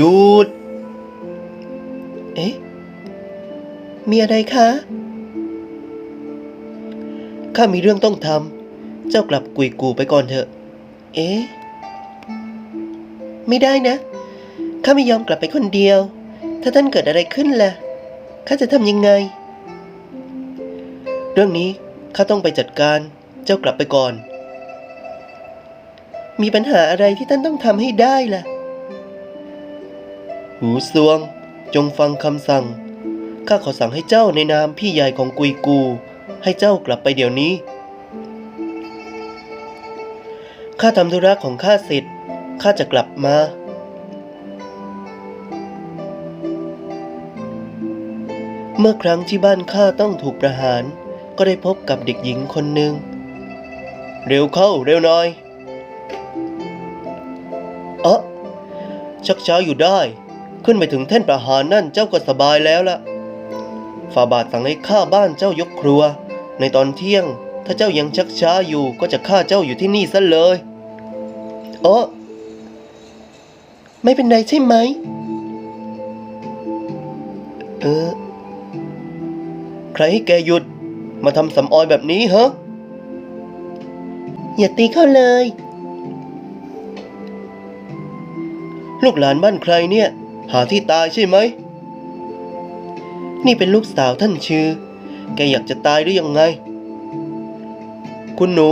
หยุด เอ๊ะ มีอะไรคะ ข้ามีเรื่องต้องทำ เจ้ากลับกุยกูไปก่อนเถอะ เอ๊ะ ไม่ได้นะ ข้าไม่ยอมกลับไปคนเดียว ถ้าท่านเกิดอะไรขึ้นล่ะ ข้าจะทำยังไง เรื่องนี้ข้าต้องไปจัดการ เจ้ากลับไปก่อน มีปัญหาอะไรที่ท่านต้องทำให้ได้ล่ะ หูซวง จงฟังคำสั่ง ข้าขอสั่งให้เจ้าในนามพี่ใหญ่ของกุยกู ให้เจ้ากลับไปเดี๋ยวนี้ ข้าทำธุระของข้าเสร็จ ข้าจะกลับมา เมื่อครั้งที่บ้านข้าต้องถูกประหาร ก็ได้พบกับเด็กหญิงคนหนึ่ง เร็วเข้าเร็วหน่อย เอะชักช้าอยู่ได้ ขึ้นไปถึงแท่นประหารนั่นเจ้าก็สบายแล้วล่ะฝ่าบาทสั่งให้ฆ่าบ้านเจ้ายกครัว ในตอนเที่ยง ถ้าเจ้ายังชักช้าอยู่ก็จะฆ่าเจ้าอยู่ที่นี่ซะเลยเออไม่เป็นไรใช่ไหม เออ ใครให้แกหยุด มาทำสำออยแบบนี้เหรออย่าตีเขาเลย ลูกหลานบ้านใครเนี่ย หาที่ตายใช่ไหม นี่เป็นลูกสาวท่านชื่อ แกอยากจะตายหรือยังไง คุณหนู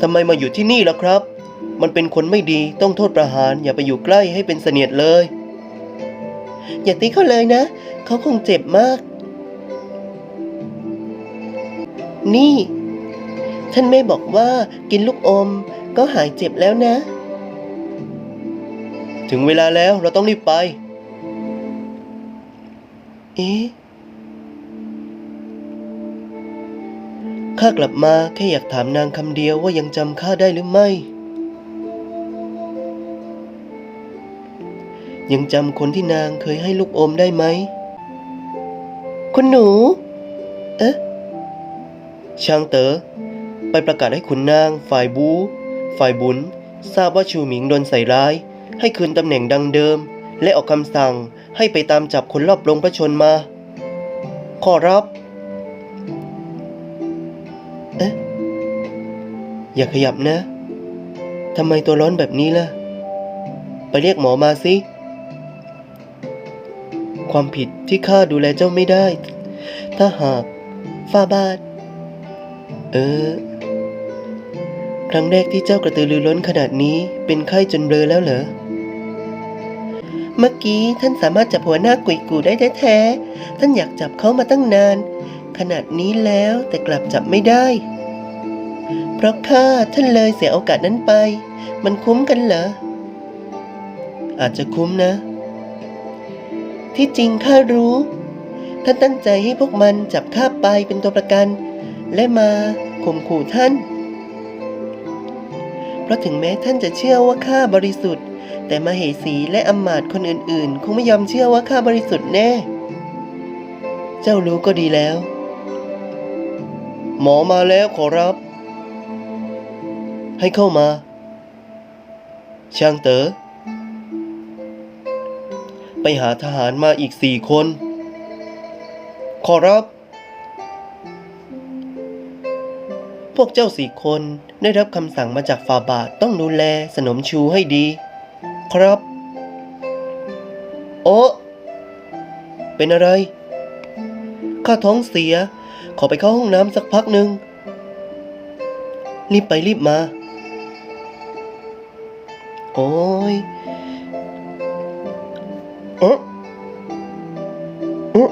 ทำไมมาอยู่ที่นี่ล่ะครับ มันเป็นคนไม่ดีต้องโทษประหาร อย่าไปอยู่ใกล้ให้เป็นเสนียดเลย อย่าตีเขาเลยนะ เขาคงเจ็บมาก นี่ ท่านแม่บอกว่ากินลูกอมก็หายเจ็บแล้วนะ ถึงเวลาแล้วเราต้องรีบไป เอ๊ะข้ากลับมาแค่อยากถามนางคำเดียวว่ายังจำข้าได้หรือไม่ ยังจำคนที่นางเคยให้ลูกอมได้ไหม คุณหนู เอ๊ะ ช่างเต๋อ ไปประกาศให้ขุนนางฝ่ายบู ฝ่ายบุญ ทราบว่าชูหมิงโดนใส่ร้าย ให้คืนตำแหน่งดังเดิม และออกคำสั่ง ให้ไปตามจับคนรอบลงพระชนมา ขอรับ เอ๊ะ อย่าขยับนะ ทำไมตัวร้อนแบบนี้ล่ะ ไปเรียกหมอมาสิ ความผิดที่ข้าดูแลเจ้าไม่ได้ ถ้าหากฟาบาท เออ ครั้งแรกที่เจ้ากระตือรือร้นขนาดนี้เป็นไข้จนเบลอแล้วเหรอ เมื่อกี้ท่านสามารถจับหัวหน้ากุยกูได้แท้ๆ ท่านอยากจับเขามาตั้งนาน ขนาดนี้แล้วแต่กลับจับไม่ได้ เพราะข้าท่านเลยเสียโอกาสนั้นไป มันคุ้มกันเหรอ อาจจะคุ้มนะ ที่จริงข้ารู้ ท่านตั้งใจให้พวกมันจับข้าไปเป็นตัวประกัน และมาข่มขู่ท่าน เพราะถึงแม้ท่านจะเชื่อว่าข้าบริสุทธิ์ แต่มาเหสีและอำมาตย์คนอื่นๆ คงไม่ยอมเชื่อว่าข้าบริสุทธิ์แน่ เจ้ารู้ก็ดีแล้ว หมอมาแล้วขอรับ ให้เข้ามา ช่างเต๋อ ไปหาทหารมาอีกสี่คน ขอรับ พวกเจ้าสี่คนได้รับคำสั่งมาจากฝ่าบาทต้องดูแลสนมชูให้ดี ครับ โอ้เป็นอะไร ข้าท้องเสีย ขอไปเข้าห้องน้ำสักพักหนึ่ง รีบไปรีบมา โอ้ยเอะเอะ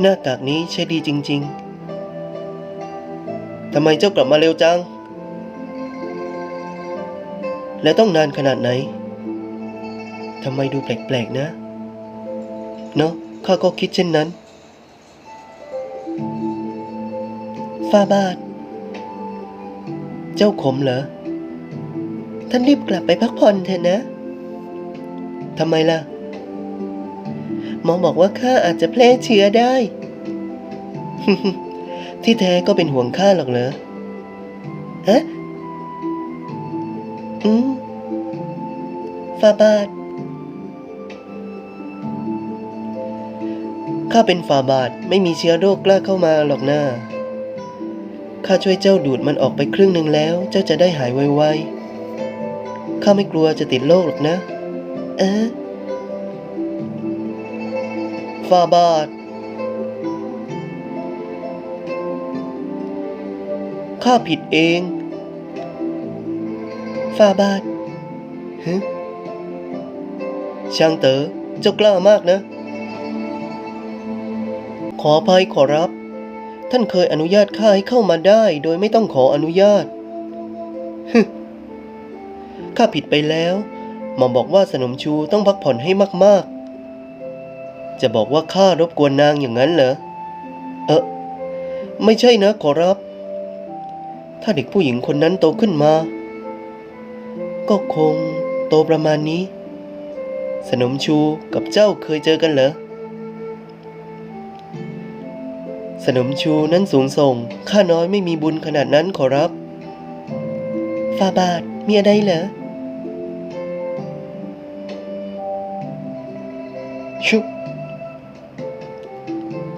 หน้ากากนี้ใช้ดีจริง ๆ ทำไมเจ้ากลับมาเร็วจัง แล้วต้องนานขนาดไหน ทำไมดูแปลกๆนะ เนาะข้าก็คิดเช่นนั้นฟาบาท เจ้าขมเหรอ ท่านรีบกลับไปพักผ่อนเถอะนะ ทำไมล่ะ หมอบอกว่าข้าอาจจะแพร่เชื้อได้ ที่แท้ก็เป็นห่วงข้าหรอกเหรอฮะอืมฟาบาทข้าเป็นฝาบาทไม่มีเชื้อโรคกล้าเข้ามาหรอกนะข้าช่วยเจ้าดูดมันออกไปครึ่งหนึ่งแล้ว เจ้าจะได้หายไวๆ ข้าไม่กลัวจะติดโรคหรอกนะ เออฝาบาท ข้าผิดเองฟาบาทฮึช่างเต๋อเจ้ากล้ามากนะขออภัยขอรับ ท่านเคยอนุญาตข้าให้เข้ามาได้โดยไม่ต้องขออนุญาตฮึข้าผิดไปแล้วหมอมบอกว่าสนมชูต้องพักผ่อนให้มากๆ จะบอกว่าข้ารบกวนนางอย่างนั้นเหรอ เออไม่ใช่นะขอรับ ถ้าเด็กผู้หญิงคนนั้นโตขึ้นมา ก็คงโตประมาณนี้ สนมชูกับเจ้าเคยเจอกันเหรอ สนมชูนั้นสูงส่ง ข้าน้อยไม่มีบุญขนาดนั้นขอรับฟาบาทมีอะไรเหรอ ชุบ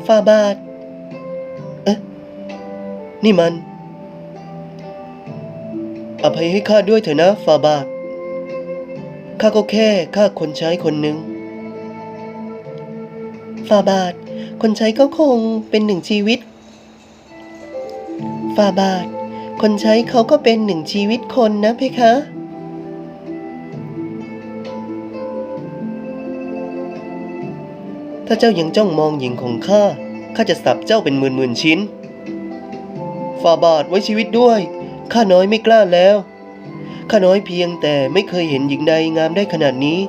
ฟาบาทนี่มัน อภัยให้ข้าด้วยเถอะนะฟาบาทข้าก็แค่ข้าคนใช้คนหนึ่งฟาบาท คนใช้ก็คงเป็นหนึ่งชีวิตฟาบาท คนใช้เขาก็เป็นหนึ่งชีวิตคนนะเพคะถ้าเจ้ายังจ้องมองหญิงของข้า ข้าจะสับเจ้าเป็นหมื่นหมื่นชิ้นฟาบาทไว้ชีวิตด้วย ข้าน้อยไม่กล้าแล้ว ข้าน้อยเพียงแต่ไม่เคยเห็นหญิงใดงามได้ขนาดนี้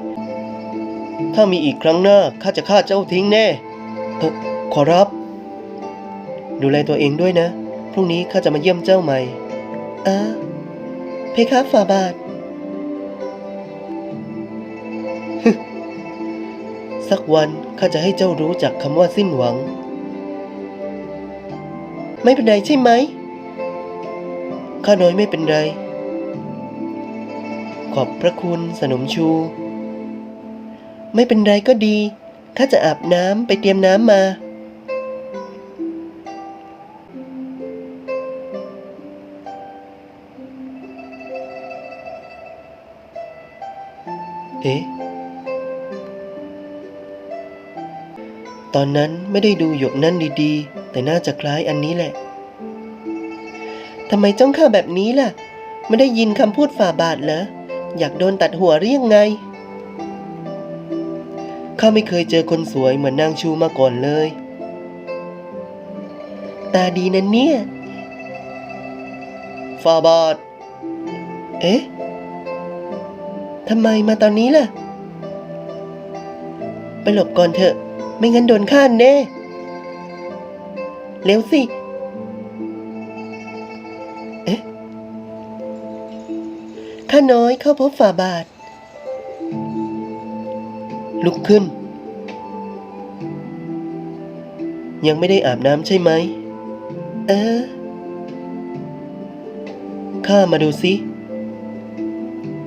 ถ้ามีอีกครั้งหน้าข้าจะฆ่าเจ้าทิ้งแน่ เออขอรับ ดูแลตัวเองด้วยนะ พรุ่งนี้ข้าจะมาเยี่ยมเจ้าใหม่อ่าเพคะฟาบาท สักวันข้าจะให้เจ้ารู้จักคำว่าสิ้นหวัง ไม่เป็นไรใช่ไหม ข้าน้อยไม่เป็นไร ขอบพระคุณสนมชู ไม่เป็นไรก็ดี ข้าจะอาบน้ำไปเตรียมน้ำมา เอ๊ะ ตอนนั้นไม่ได้ดูหยกนั่นดีๆ แต่น่าจะคล้ายอันนี้แหละ ทำไมจ้องข้าแบบนี้ล่ะ ไม่ได้ยินคำพูดฝ่าบาทเหรอ อยากโดนตัดหัวหรือยังไง ข้าไม่เคยเจอคนสวยเหมือนนางชูมาก่อนเลย ตาดีนะเนี่ยฟาบาท เอ๊ะ ทำไมมาตอนนี้ล่ะ ไปหลบก่อนเถอะ ไม่งั้นโดนฆ่าแน่ เร็วสิ เข้าพบฝ่าบาท ลุกขึ้น ยังไม่ได้อาบน้ำใช่ไหม เออ ข้ามาดูสิ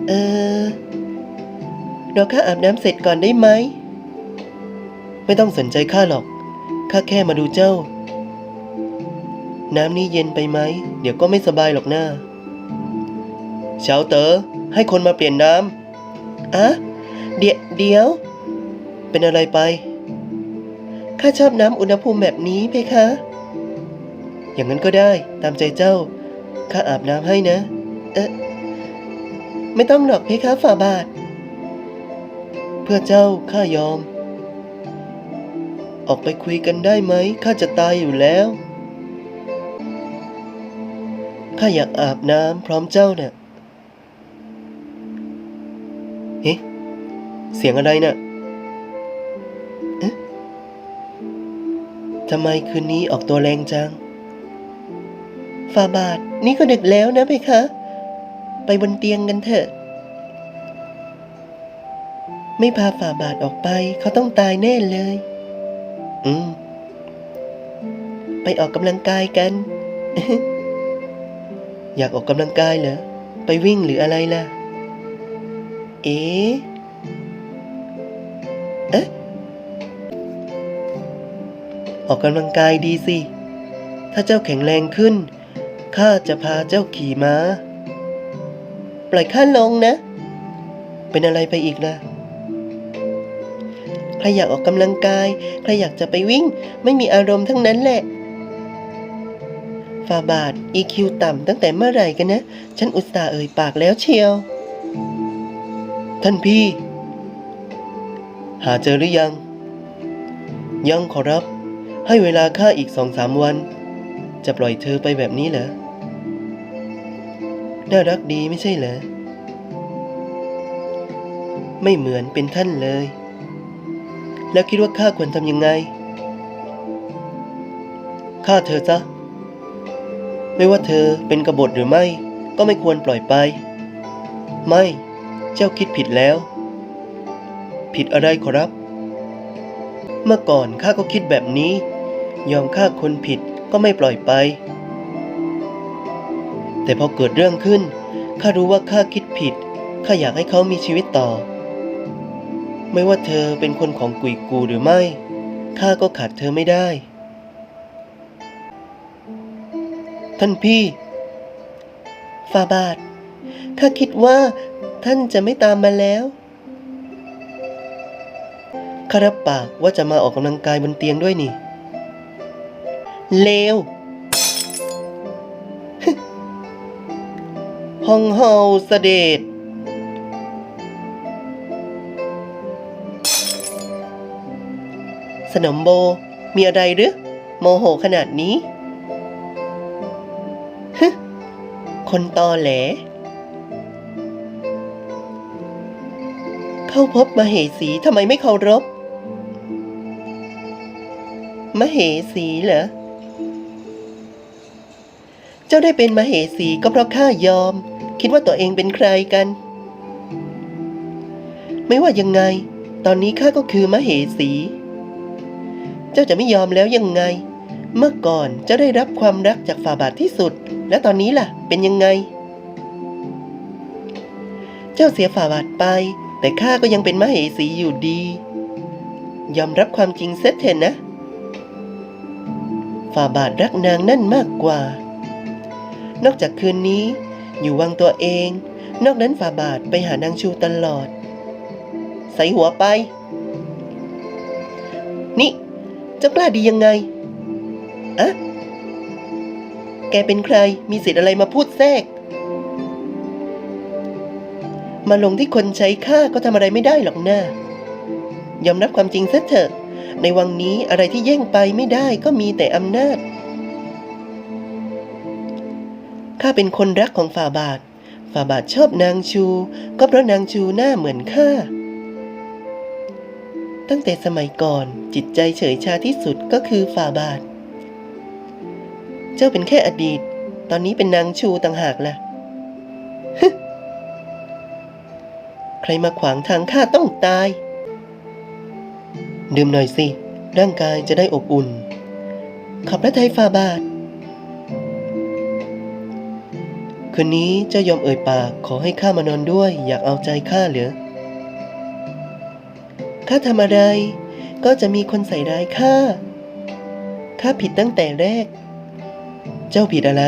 เออรอข้าอาบน้ำเสร็จก่อนได้ไหม ไม่ต้องสนใจข้าหรอก ข้าแค่มาดูเจ้า น้ำนี้เย็นไปไหม เดี๋ยวก็ไม่สบายหรอกนะเฉาเต๋อ ให้คนมาเปลี่ยนน้ำอะเดี๋ยวเดี๋ยว เป็นอะไรไป ข้าชอบน้ำอุณหภูมิแบบนี้เพคะ อย่างนั้นก็ได้ตามใจเจ้า ข้าอาบน้ำให้นะ เออไม่ต้องหรอกเพคะฝ่าบาท เพื่อเจ้าข้ายอม ออกไปคุยกันได้ไหมข้าจะตายอยู่แล้ว ข้าอยากอาบน้ำพร้อมเจ้าเนะ่ะ เสียงอะไรน่ะเอ๊ะทำไมคืนนี้ออกตัวแรงจังฝ่าบาท นี่ก็ดึกแล้วนะเพคะ ไปบนเตียงกันเถอะ ไม่พาฝ่าบาทออกไป เขาต้องตายแน่เลย อืม ไปออกกำลังกายกัน อยากออกกำลังกายเหรอ ไปวิ่งหรืออะไรล่ะ เอ๊ะเอ๊ ออกกำลังกายดีสิ ถ้าเจ้าแข็งแรงขึ้น ข้าจะพาเจ้าขี่ม้า ปล่อยข้าลงนะ เป็นอะไรไปอีกนะใครอยากออกกำลังกาย ใครอยากจะไปวิ่ง ไม่มีอารมณ์ทั้งนั้นแหละฟาบาท EQ ต่ำตั้งแต่เมื่อไหร่กันนะ ฉันอุตส่าห์เอ่ยปากแล้วเชียว ท่านพี่ หาเจอหรือยัง ยังขอรับ ให้เวลาข้าอีกสองสามวัน จะปล่อยเธอไปแบบนี้เหรอ น่ารักดีไม่ใช่เหรอ ไม่เหมือนเป็นท่านเลย แล้วคิดว่าข้าควรทำยังไง ฆ่าเธอซะ ไม่ว่าเธอเป็นกบฏหรือไม่ ก็ไม่ควรปล่อยไป ไม่ เจ้าคิดผิดแล้ว ผิดอะไรขอรับเมื่อก่อนข้าก็คิดแบบนี้ ยอมฆ่าคนผิดก็ไม่ปล่อยไป แต่พอเกิดเรื่องขึ้นข้ารู้ว่าข้าคิดผิดข้าอยากให้เขามีชีวิตต่อ ไม่ว่าเธอเป็นคนของกุยกูหรือไม่ข้าก็ขาดเธอไม่ได้ ท่านพี่ฟาบาทข้าคิดว่าท่านจะไม่ตามมาแล้วข้ารับปากว่าจะมาออกกำลังกายบนเตียงด้วยนี่ เลวฮองเฮาเสด็จสนมโบ มีอะไรหรือ โมโหขนาดนี้ฮึคนตอแหล เข้าพบมเหสีทำไมไม่เคารพมเหสีเหรอ จ้าได้เป็นมเหสีก็เพราะข้ายอม คิดว่าตัวเองเป็นใครกัน ไม่ว่ายังไง ตอนนี้ข้าก็คือมเหสี เจ้าจะไม่ยอมแล้วยังไง เมื่อก่อนเจ้าได้รับความรักจากฝ่าบาทที่สุด แล้วตอนนี้ล่ะ เป็นยังไง เจ้าเสียฝ่าบาทไป แต่ข้าก็ยังเป็นมเหสีอยู่ดี ยอมรับความจริงเสียเถอะนะ ฝ่าบาทรักนางนั่นมากกว่า นอกจากคืนนี้ อยู่วังตัวเอง นอกนั้นฝ่าบาทไปหานางชูตลอด ใส่หัวไป นี่เจ้ากล้าดียังไงอะแกเป็นใครมีสิทธิ์อะไรมาพูดแทรก มาลงที่คนใช้ข้าก็ทำอะไรไม่ได้หรอกนะยอมรับความจริงซะเถอะ ในวังนี้อะไรที่แย่งไปไม่ได้ก็มีแต่อำนาจ ข้าเป็นคนรักของฝ่าบาท ฝ่าบาทชอบนางชู ก็เพราะนางชูหน้าเหมือนข้า ตั้งแต่สมัยก่อนจิตใจเฉยชาที่สุดก็คือฝ่าบาท เจ้าเป็นแค่อดีต ตอนนี้เป็นนางชูต่างหากล่ะ ใครมาขวางทางข้าต้องตาย ดื่มหน่อยสิ ร่างกายจะได้อบอุ่น ขอบพระทัยฝ่าบาท คืนนี้เจ้ายอมเอ่ยปากขอให้ข้ามานอนด้วย อยากเอาใจข้าเหรือข้าทำอะไร ก็จะมีคนใส่ร้ายข้าข้าผิดตั้งแต่แรก เจ้าผิดอะไร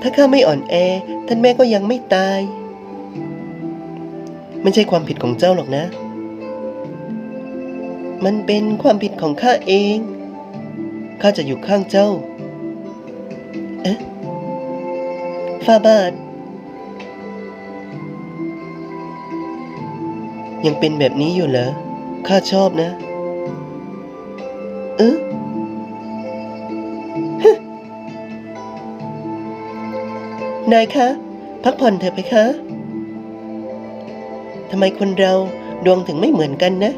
ถ้าข้าไม่อ่อนแอ ท่านแม่ก็ยังไม่ตาย ไม่ใช่ความผิดของเจ้าหรอกนะ มันเป็นความผิดของข้าเอง ข้าจะอยู่ข้างเจ้า เอ๊ะ ฟาบาทยังเป็นแบบนี้อยู่เหรอ ข้าชอบนะ เออฮึนายคะ พักผ่อนเถอะไปคะทำไมคนเราดวงถึงไม่เหมือนกันนะ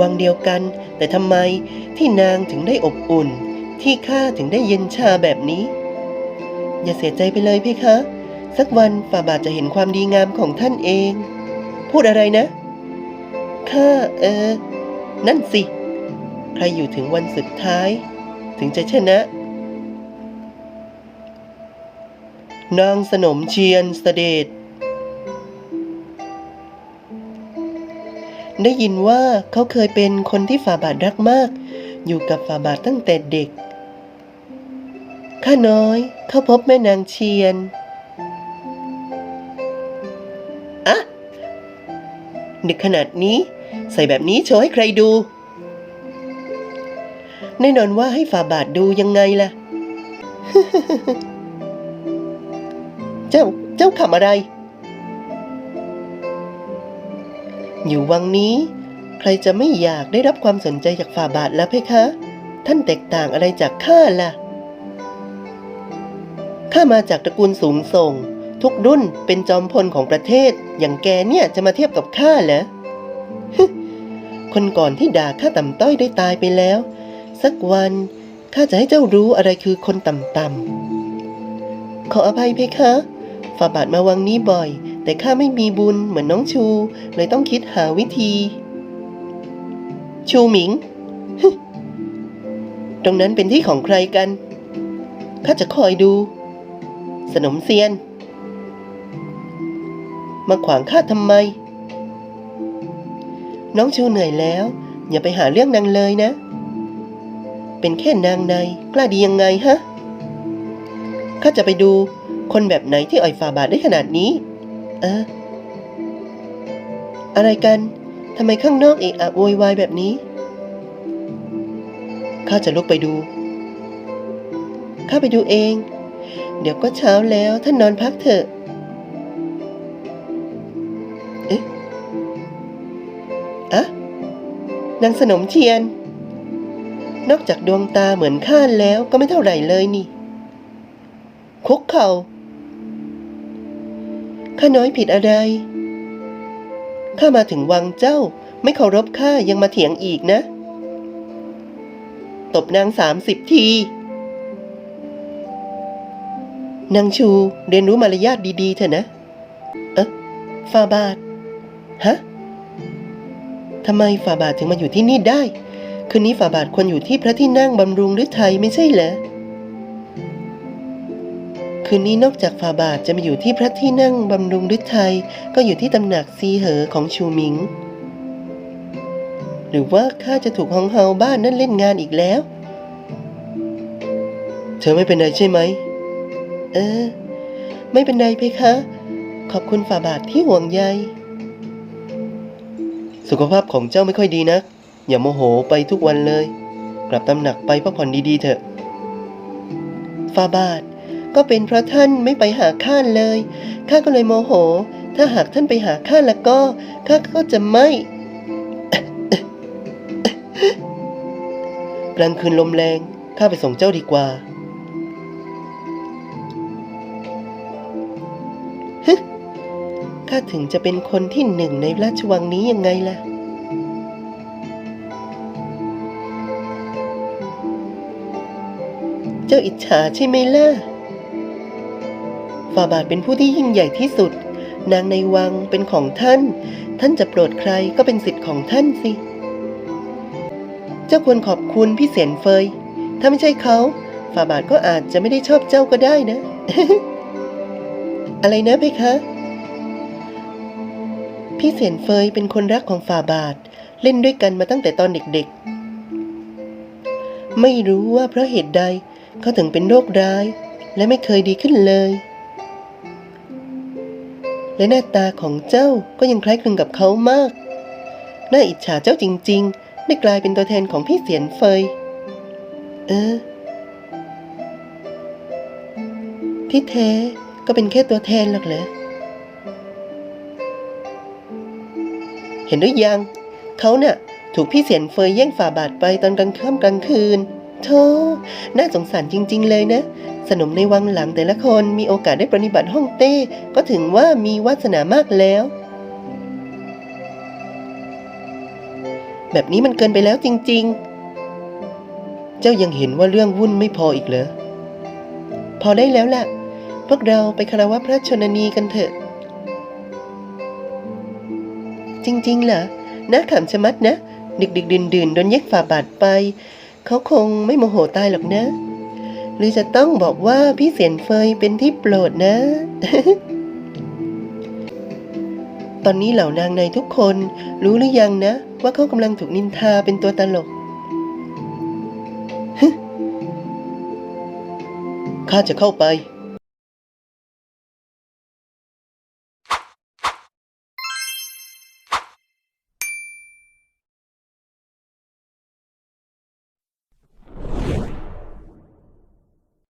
วังเดียวกัน แต่ทำไมที่นางถึงได้อบอุ่น ที่ข้าถึงได้เย็นชาแบบนี้ อย่าเสียใจไปเลยเพคะ สักวันฝ่าบาทจะเห็นความดีงามของท่านเอง พูดอะไรนะข้าเออ นั่นสิ ใครอยู่ถึงวันสุดท้าย ถึงจะชนะ นางสนมเชียนสเสด็จได้ยินว่าเขาเคยเป็นคนที่ฝ่าบาทรักมาก อยู่กับฝ่าบาทตั้งแต่เด็ก ข้าน้อยเข้าพบแม่นางเชียนอะดึกขนาดนี้ ใส่แบบนี้โชว์ให้ใครดู แน่นอนว่าให้ฝ่าบาทดูยังไงล่ะ เจ้าเจ้าขำอะไร อยู่วังนี้ ใครจะไม่อยากได้รับความสนใจจากฝ่าบาทแล้วเพคะ ท่านแตกต่างอะไรจากข้าล่ะ ข้ามาจากตระกูลสูงส่ง ทุกรุ่นเป็นจอมพลของประเทศ อย่างแกเนี่ยจะมาเทียบกับข้าเหรอคนก่อนที่ด่าข้าต่ำต้อยได้ตายไปแล้ว สักวันข้าจะให้เจ้ารู้อะไรคือคนต่ำๆขออภัยเพคะฝ่าบาทมาวังนี้บ่อย แต่ข้าไม่มีบุญเหมือนน้องชู เลยต้องคิดหาวิธี ชูหมิง ตรงนั้นเป็นที่ของใครกันข้าจะคอยดู สนมเซียน มาขวางข้าทำไม น้องชูเหนื่อยแล้ว อย่าไปหาเรื่องนางเลยนะ เป็นแค่นางในกล้าดียังไงฮะข้าจะไปดูคนแบบไหนที่อ่อยฝ่าบาทได้ขนาดนี้เอออะไรกันทำไมข้างนอกเอะอะโวยวายแบบนี้ข้าจะลุกไปดู ข้าไปดูเอง เดี๋ยวก็เช้าแล้วท่านนอนพักเถอะ เอ๊ะอะนางสนมเทียน นอกจากดวงตาเหมือนข้าแล้วก็ไม่เท่าไหร่เลยนี่ คุกเขา่าข้าน้อยผิดอะไร ข้ามาถึงวังเจ้าไม่เคารพข้ายังมาเถียงอีกนะ ตบนางสามสิบที นางชูเรียนรู้มารยาทดีๆเถอะนะ เอ๊ะฟาบาท ฮะทำไมฝาบาทถึงมาอยู่ที่นี่ได้ คืนนี้ฝาบาทควรอยู่ที่พระที่นั่งบำรุงฤทัยไม่ใช่เหรอ คืนนี้นอกจากฝาบาทจะมาอยู่ที่พระที่นั่งบำรุงฤทัยก็อยู่ที่ตำหนักซีเหอของชูหมิง หรือว่าข้าจะถูกฮองเฮาบ้านนั่นเล่นงานอีกแล้ว เธอไม่เป็นไรใช่ไหม เออ ไม่เป็นไรเพคะ ขอบคุณฝ่าบาทที่ห่วงใย สุขภาพของเจ้าไม่ค่อยดีนัก อย่าโมโหไปทุกวันเลย กลับตำหนักไปพักผ่อนดีๆเถอะฟาบาทก็เป็นเพราะท่านไม่ไปหาข้าเลย ข้าก็เลยโมโห ถ้าหากท่านไปหาข้าแล้วก็ ข้าก็จะไม่ กลางคืนลมแรง ข้าไปส่งเจ้าดีกว่า ถึงจะเป็นคนที่หนึ่งในราชวังนี้ยังไงล่ะ เจ้าอิจฉาใช่ไหมล่ะฝ่าบาทเป็นผู้ที่ยิ่งใหญ่ที่สุด นางในวังเป็นของท่าน ท่านจะโปรดใครก็เป็นสิทธิ์ของท่านสิ เจ้าควรขอบคุณพี่เสียนเฟย ถ้าไม่ใช่เขาฝ่าบาทก็อาจจะไม่ได้ชอบเจ้าก็ได้นะ อะไรนะเพคะ พี่เสียนเฟยเป็นคนรักของฝ่าบาท เล่นด้วยกันมาตั้งแต่ตอนเด็กๆ ไม่รู้ว่าเพราะเหตุใดเขาถึงเป็นโรคร้าย และไม่เคยดีขึ้นเลย และหน้าตาของเจ้าก็ยังคล้ายคลึงกับเขามาก น่าอิจฉาเจ้าจริง ๆ ได้กลายเป็นตัวแทนของพี่เสียนเฟย เออ ที่แท้ก็เป็นแค่ตัวแทนหรอกเหรอ เห็นหรือยัง เขาเน่ะถูกพี่เสียนเฟยแย่งฝ่าบาทไปตอนกลางค่ำกลางคืนโธ่น่าสงสารจริง ๆ เลยนะ สนมในวังหลังแต่ละคนมีโอกาสได้ปฏิบัติห้องเต้ ก็ถึงว่ามีวาสนามากแล้ว แบบนี้มันเกินไปแล้วจริง ๆ เจ้ายังเห็นว่าเรื่องวุ่นไม่พออีกเหรอ พอได้แล้วล่ะ พวกเราไปคารวะพระชนนีกันเถอะ จริง ๆ เหรอน่าขำชะมัดนะ ดึกดึกดื่นดื่นๆโดนแยกฝ่าบาทไป เขาคงไม่โมโหตายหรอกนะ หรือจะต้องบอกว่าพี่เสียนเฟยเป็นที่โปรดนะ ตอนนี้เหล่านางในทุกคนรู้หรือยังนะ ว่าเขากำลังถูกนินทาเป็นตัวตลกข้าจะเข้าไป